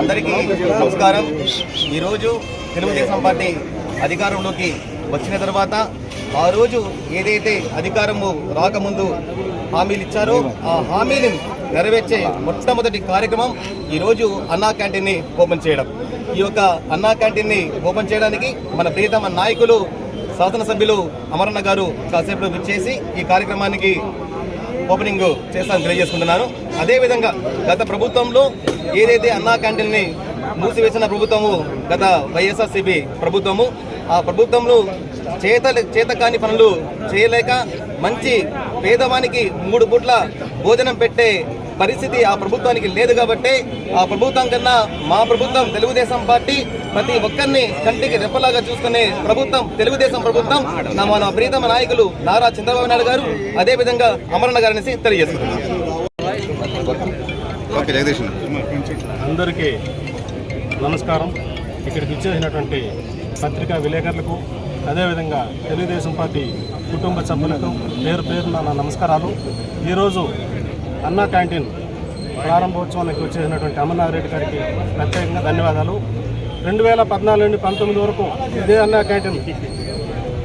అందరికీ నమస్కారం. ఈరోజు తెలుగుదేశం పార్టీ అధికారంలోకి వచ్చిన తర్వాత ఆ రోజు ఏదైతే అధికారము రాకముందు హామీలు ఇచ్చారో ఆ హామీని నెరవేర్చే మొట్టమొదటి కార్యక్రమం ఈరోజు అన్నా క్యాంటీన్ని ఓపెన్ చేయడం. ఈ యొక్క అన్నా క్యాంటీన్ని ఓపెన్ చేయడానికి మన ప్రియతమ నాయకులు శాసనసభ్యులు అమరన్న గారు కాసేపు విచ్చేసి ఈ కార్యక్రమానికి ఓపెనింగ్ చేస్తానని తెలియజేసుకుంటున్నాను. అదేవిధంగా గత ప్రభుత్వంలో ఏదైతే అన్నా క్యాంటీన్ని మూసివేసిన ప్రభుత్వము గత వైఎస్ఆర్సీపీ ప్రభుత్వము ఆ ప్రభుత్వంలో చేత చేతకాని పనులు చేయలేక మంచి పేదవానికి మూడు పూట్ల భోజనం పెట్టే పరిస్థితి ఆ ప్రభుత్వానికి లేదు కాబట్టి ఆ ప్రభుత్వం కన్నా మా ప్రభుత్వం తెలుగుదేశం పార్టీ ప్రతి ఒక్కరిని కంటికి రెప్పలాగా చూసుకునే ప్రభుత్వం తెలుగుదేశం ప్రభుత్వం. నా మన ప్రీతమ నాయకులు నారా చంద్రబాబు నాయుడు గారు అదే విధంగా అమరణ గారిని తెలియజేస్తున్నారు. అందరికీ నమస్కారం. ఇక్కడికి ఇచ్చేసినటువంటి పత్రికా విలేకరులకు అదేవిధంగా తెలుగుదేశం పార్టీ కుటుంబ సభ్యులకు పేరు పేరున నా నమస్కారాలు. ఈరోజు అన్నా క్యాంటీన్ ప్రారంభోత్సవానికి వచ్చేసినటువంటి అమర్నాథ్ రెడ్డి గారికి ప్రత్యేకంగా ధన్యవాదాలు. రెండు వేల పద్నాలుగు నుండి పంతొమ్మిది వరకు ఇదే అన్నా క్యాంటీన్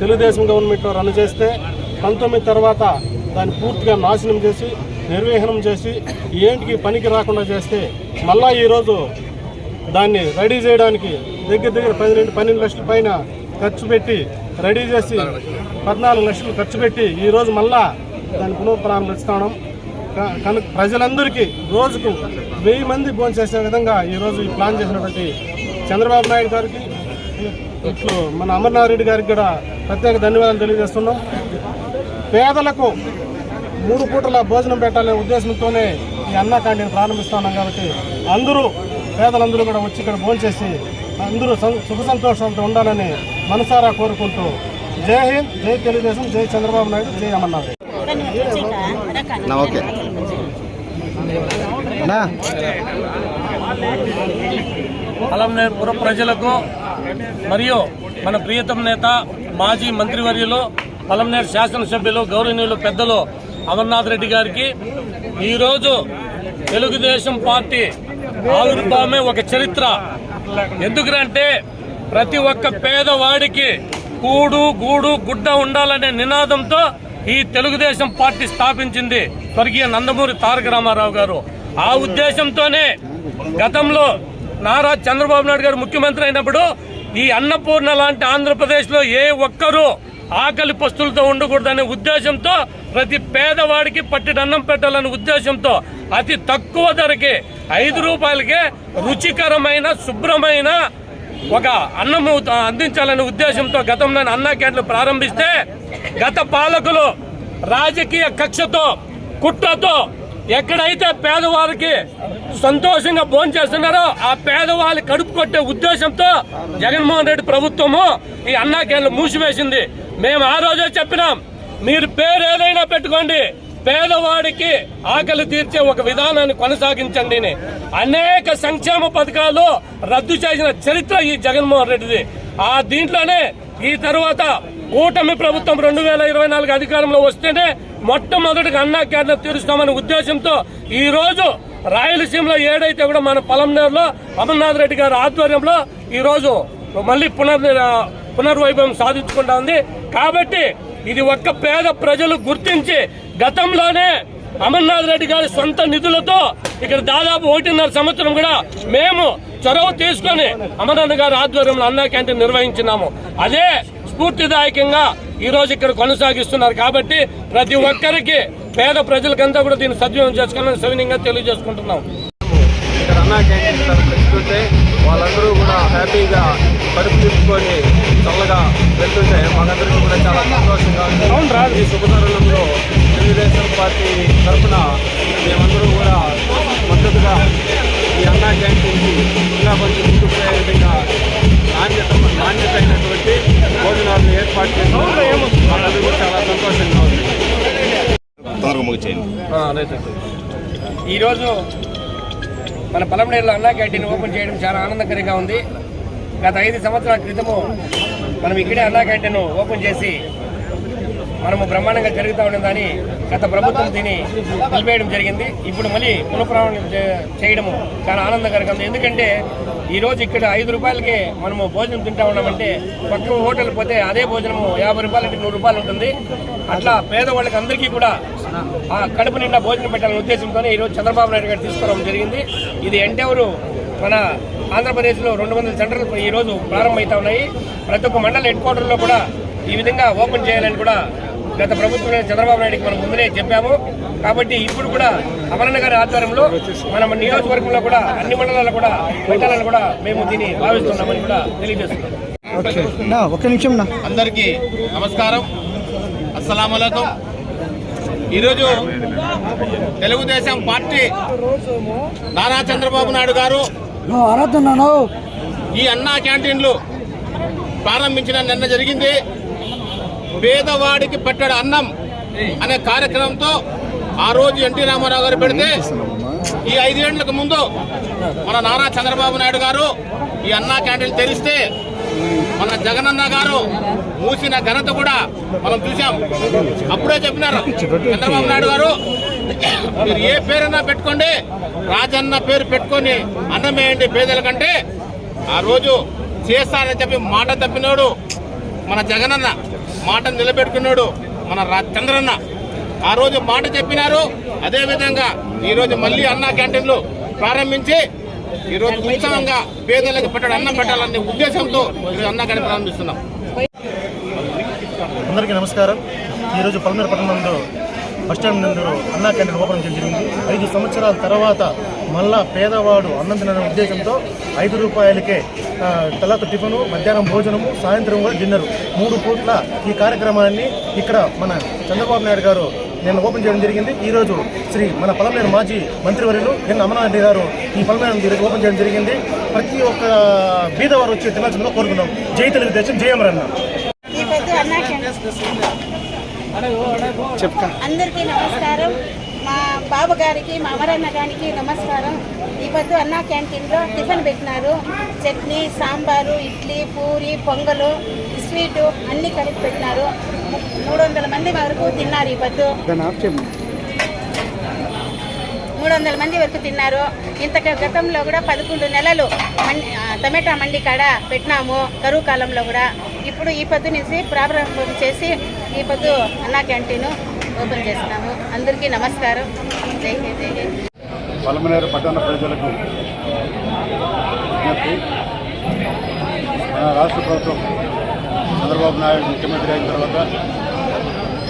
తెలుగుదేశం గవర్నమెంట్లో రన్ చేస్తే పంతొమ్మిది తర్వాత దాన్ని పూర్తిగా నాశనం చేసి నిర్వహణం చేసి ఏంటికి పనికి రాకుండా చేస్తే మళ్ళా ఈరోజు దాన్ని రెడీ చేయడానికి దగ్గర దగ్గర పన్నెండు పన్నెండు లక్షల పైన ఖర్చు పెట్టి రెడీ చేసి పద్నాలుగు లక్షలు ఖర్చు పెట్టి ఈరోజు మళ్ళా దాన్ని పునఃప్రారంభిస్తున్నాం క- కనుక ప్రజలందరికీ రోజుకు వెయ్యి మంది భోంచేసే విధంగా ఈరోజు ఈ ప్లాన్ చేసినటువంటి చంద్రబాబు నాయుడు గారికి ఇట్లు మన అమర్నాథ్ రెడ్డి గారికి కూడా ప్రత్యేక ధన్యవాదాలు తెలియజేస్తున్నాం. పేదలకు మూడు పూటల భోజనం పెట్టాలనే ఉద్దేశంతోనే ఈ అన్నా క్యాంటీన్ ప్రారంభిస్తున్నాం కాబట్టి అందరూ పేదలందరూ కూడా వచ్చి ఇక్కడ భోంచేసి అందరూ సుఖ సంతోషాలతో ఉండాలని మనసారా కోరుకుంటూ జై హింద్ జై తెలుగుదేశం జై చంద్రబాబు నాయుడు జై అమర్నాథ్ ఓకే. ప్రజలకు మరియు మన ప్రియతమ నేత మాజీ మంత్రివర్యులు పలంనేరు శాసనసభ్యులు గౌరవనీయులు పెద్దలు అమర్నాథ్ రెడ్డి గారికి ఈరోజు తెలుగుదేశం పార్టీ ఆవిర్భావమే ఒక చరిత్ర. ఎందుకంటే ప్రతి ఒక్క పేదవాడికి కూడు గూడు గుడ్డ ఉండాలనే నినాదంతో ఈ తెలుగుదేశం పార్టీ స్థాపించింది స్వర్గీయ నందమూరి తారక రామారావు గారు. ఆ ఉద్దేశంతోనే గతంలో నారా చంద్రబాబు నాయుడు గారు ముఖ్యమంత్రి అయినప్పుడు ఈ అన్నపూర్ణ లాంటి ఆంధ్రప్రదేశ్లో ఏ ఒక్కరూ ఆకలి పస్తులతో ఉండకూడదనే ఉద్దేశంతో ప్రతి పేదవాడికి పట్టిన అన్నం పెట్టాలనే ఉద్దేశంతో అతి తక్కువ ధరకి ఐదు రూపాయలకే రుచికరమైన శుభ్రమైన ఒక అన్నము అందించాలనే ఉద్దేశంతో గతంలో అన్నా క్యాంట్లు ప్రారంభిస్తే గత పాలకులు రాజకీయ కక్షతో కుట్రతో ఎక్కడైతే పేదవారికి సంతోషంగా భోంచేస్తున్నారో ఆ పేదవాళ్ళు కడుపు కొట్టే ఉద్దేశంతో జగన్మోహన్ రెడ్డి ప్రభుత్వము ఈ అన్నా క్యాంట్లు మూసివేసింది. మేము ఆ రోజే చెప్పినాం. మీరు పేరు ఏదైనా పెట్టుకోండి. పేదవాడికి ఆకలి తీర్చే ఒక విధానాన్ని కొనసాగించండి అనేక సంక్షేమ పథకాలు రద్దు చేసిన చరిత్ర ఈ జగన్మోహన్ రెడ్డిది. ఆ దీంట్లోనే ఈ తర్వాత కూటమి ప్రభుత్వం రెండు వేల ఇరవై నాలుగు అధికారంలో వస్తేనే మొట్టమొదటిగా అన్నా క్యాంటీన్ తీరుస్తామనే ఉద్దేశంతో ఈ రోజు రాయలసీమలో ఏడైతే కూడా మన పొలంనేరులో అమర్నాథ్ రెడ్డి గారి ఆధ్వర్యంలో ఈ రోజు మళ్ళీ పునర్ పునర్వైభవం సాధించుకుంటా ఉంది. కాబట్టి ఇది ఒక్క పేద ప్రజలు గుర్తించి గతంలోనే అమర్నాథ్ రెడ్డి గారి సొంత నిధులతో ఇక్కడ దాదాపు ఒకటిన్నర సంవత్సరం కూడా మేము చొరవ తీసుకొని అమర్నాథ్ గారి ఆధ్వర్యంలో అన్నా క్యాంటీన్ నిర్వహించినాము. అదే స్ఫూర్తిదాయకంగా ఈరోజు ఇక్కడ కొనసాగిస్తున్నారు కాబట్టి ప్రతి ఒక్కరికి పేద ప్రజలకంతా కూడా దీన్ని సద్వినియోగం చేసుకోవాలని సవినీయంగా తెలియజేసుకుంటున్నాం. ఇక్కడ అన్నా క్యాంటీన్ వాళ్ళందరూ కూడా హ్యాపీగా కడుపు చల్లగా వెళ్తుంటే మాకందరికీ కూడా చాలా సంతోషంగా ఉంది. ఈ శుభతరుణంలో తెలుగుదేశం పార్టీ తరఫున మేమందరూ కూడా మద్దతుగా ఈ అన్నా క్యాంటీన్కి ఇంకా కొంచెం ముందుకు పోయే విధంగా నాణ్యత నాణ్యత అయినటువంటి భోజనాలను ఏర్పాటు చేయడం మాకందరికీ చాలా సంతోషంగా ఉంది. ఈరోజు మన పలమనేరులో అన్నా క్యాంటీన్ ఓపెన్ చేయడం చాలా ఆనందకరంగా ఉంది. గత ఐదు సంవత్సరాల క్రితము మనం ఇక్కడే అన్నా క్యాంటీన్ ఓపెన్ చేసి మనము బ్రహ్మాండంగా జరుగుతూ ఉన్నదని గత ప్రభుత్వం దీన్ని నిలిపేయడం జరిగింది. ఇప్పుడు మళ్ళీ పునఃప్రాణం చే- చేయడము చాలా ఆనందకరంగా ఉంది. ఎందుకంటే ఈరోజు ఇక్కడ ఐదు రూపాయలకే మనము భోజనం తింటా ఉన్నామంటే పక్క హోటల్ పోతే అదే భోజనము యాభై రూపాయలు నూరు రూపాయలు ఉంటుంది. అట్లా పేదవాళ్ళకి అందరికీ కూడా ఆ కడుపు నిండా భోజనం పెట్టాలనే ఉద్దేశంతోనే ఈరోజు చంద్రబాబు నాయుడు గారు తీసుకురావడం జరిగింది. ఇది ఎంటెవరు మన ఆంధ్రప్రదేశ్లో రెండు వందల సెంటర్లు ఈ రోజు ప్రారంభమవుతా ఉన్నాయి. ప్రతి ఒక్క మండల హెడ్ క్వార్టర్లో కూడా ఈ విధంగా ఓపెన్ చేయాలని కూడా గత ప్రభుత్వం చంద్రబాబు నాయుడుకి మనం ముందునే చెప్పాము. కాబట్టి ఇప్పుడు కూడా అమరణ గారి ఆధ్వర్యంలో మన నియోజకవర్గంలో కూడా అన్ని మండలాల్లో కూడా పెట్టాలని కూడా మేము దీన్ని భావిస్తున్నామని కూడా తెలియజేస్తున్నాం. ఒక్క నిమిషం నా. అందరికీ నమస్కారం. అస్సలం ఈరోజు తెలుగుదేశం పార్టీ నారా చంద్రబాబు నాయుడు గారు ఆరాధన్నాను ఈ అన్నా క్యాంటీన్లు ప్రారంభించిన నిన్న జరిగింది. పేదవాడికి పెట్టడు అన్నం అనే కార్యక్రమంతో ఆ రోజు ఎన్టీ రామారావు గారు పెడితే ఈ ఐదేళ్ళకు ముందు మన నారా చంద్రబాబు నాయుడు గారు ఈ అన్నా క్యాంటీన్ తెరిస్తే మన జగనన్న గారు మూసిన ఘనత కూడా మనం చూసాం అప్పుడే చెప్పినారు. చంద్రబాబు నాయుడు గారు మీరు ఏ పేరైనా పెట్టుకోండి రాజన్న పేరు పెట్టుకొని అన్నమేయండి పేదల కంటే. ఆ రోజు చేస్తానని చెప్పి మాట తప్పినోడు మన జగనన్న మాట నిలబెట్టుకున్నాడు మన రా- చంద్రన్న. ఆ రోజు మాట చెప్పినారు. అదేవిధంగా ఈరోజు మళ్ళీ అన్న క్యాంటీన్లు ప్రారంభించి ఈరోజు రోజు ఉత్సవంగా పేదలకు పెట్టడం అన్నం పెట్టాలనే ఉద్దేశంతో ఈరోజు అన్నా ప్రారంభిస్తున్నాం. అందరికీ నమస్కారం. ఈరోజు పల్మేరు పట్టణంలో బస్టాండ్ నందు అన్నా క్యాంటీన్ ఓపెన్ చేయడం జరిగింది. ఐదు సంవత్సరాల తర్వాత మళ్ళా పేదవాడు అన్నం తినడం ఉద్దేశంతో ఐదు రూపాయలకే తర్వాత టిఫిను మధ్యాహ్నం భోజనము సాయంత్రం కూడా డిన్నరు. మూడు పూట్ల ఈ కార్యక్రమాన్ని ఇక్కడ మన చంద్రబాబు నాయుడు గారు నేను ఓపెన్ చేయడం జరిగింది. ఈరోజు శ్రీ మన పలమనేరు మాజీ మంత్రివర్యులు ఎన్ అమరనాథ్ గారు ఈ ఈరోజు ఓపెన్ చేయడం జరిగింది. ప్రతి ఒక్క బీదవారు వచ్చి తినాల్సిందిగా కోరుకుందాం. జై తెలుగుదేశం జై అమరన్న. ఈ పొద్దు అన్నా అందరికీ నమస్కారం. మా బాబు గారికి మా అమరన్న గారికి నమస్కారం. ఈ పొద్దు అన్నా క్యాంటీన్లో టిఫిన్ పెట్టినారు. చట్నీ సాంబారు ఇడ్లీ పూరి పొంగలు. స్వీటు అన్నీ కలిపి పెట్టినారు. మూడు వందల మంది వరకు తిన్నారు ఈ పొద్దు. మూడు వందల మంది వరకు తిన్నారు. ఇంత గతంలో కూడా పదకొండు నెలలు మండి టమాటా మండి కాడ పెట్టినాము కరువు కాలంలో కూడా. ఇప్పుడు ఈ పొద్దు నుంచి ప్రారంభం చేసి ఈ పొద్దు అన్నా క్యాంటీన్ ఓపెన్ చేస్తున్నాము. అందరికీ నమస్కారం. జై హింద్ జై హింద్. పలమనేరు పట్టణ ప్రజలకు మన రాష్ట్ర ప్రభుత్వం చంద్రబాబు నాయుడు ముఖ్యమంత్రి అయిన తర్వాత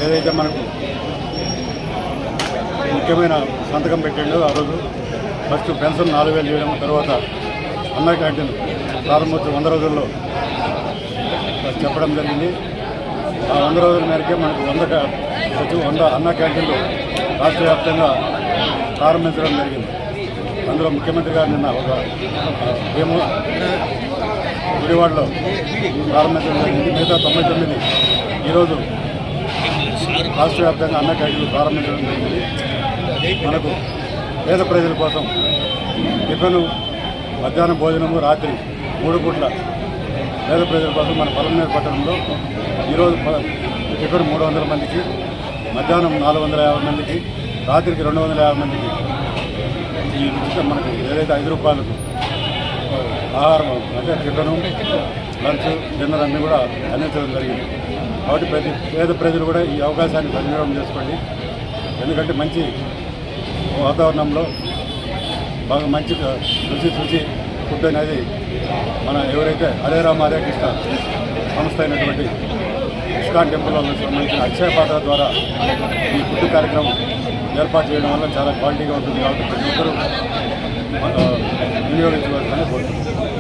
ఏదైతే మనకు ముఖ్యమైన సంతకం పెట్టిండో ఆ రోజు ఫస్ట్ పెన్షన్ నాలుగు వేలు చేయడం తర్వాత అన్న క్యాంటీన్ ప్రారంభోత్సవం వంద రోజుల్లో చెప్పడం జరిగింది. ఆ వంద రోజుల మేరకే మనకు వంద కా- వంద అన్న క్యాంటీన్లు రాష్ట్ర వ్యాప్తంగా ప్రారంభించడం జరిగింది. అందులో ముఖ్యమంత్రి గారు నిన్న ఒక ఏమో గుడివాడలో ప్రారంభించడం జరిగింది. మిగతా తొంభై తొమ్మిది. ఈరోజు రాష్ట్ర వ్యాప్తంగా అన్న క్యాంటీన్లు ప్రారంభించడం జరిగింది. మనకు పేద ప్రజల కోసం టిఫిన్ మధ్యాహ్నం భోజనము రాత్రి మూడు పూట్ల పేద ప్రజల కోసం మన పలమనేరు పట్టణంలో ఈరోజు టిఫిన్ మూడు వందల మందికి మధ్యాహ్నం నాలుగు వందల యాభై మందికి రాత్రికి రెండు వందల యాభై మందికి ఈ మనకు ఏదైతే ఐదు రూపాయలకు ఆహారం అంటే టిఫిను లంచ్ డిన్నర్ అన్నీ కూడా అందించడం జరిగింది. కాబట్టి ప్రతి పేద ప్రజలు కూడా ఈ అవకాశాన్ని సద్వినియోగం చేసుకోండి. ఎందుకంటే మంచి వాతావరణంలో బాగా మంచి రుచి రుచి ఫుడ్ అనేది మన ఎవరైతే హరే రామ హరే కృష్ణ సంస్థ అయినటువంటి ఇస్కాన్ టెంపుల్లో సంబంధించిన అక్షయ పాత్ర ద్వారా ఈ ఫుడ్ కార్యక్రమం ఏర్పాటు చేయడం వల్ల చాలా క్వాలిటీగా ఉంటుంది. కాబట్టి ప్రతి ఒక్కరూ ఆ, వినియోగించవలసిందని కోరుతున్నాను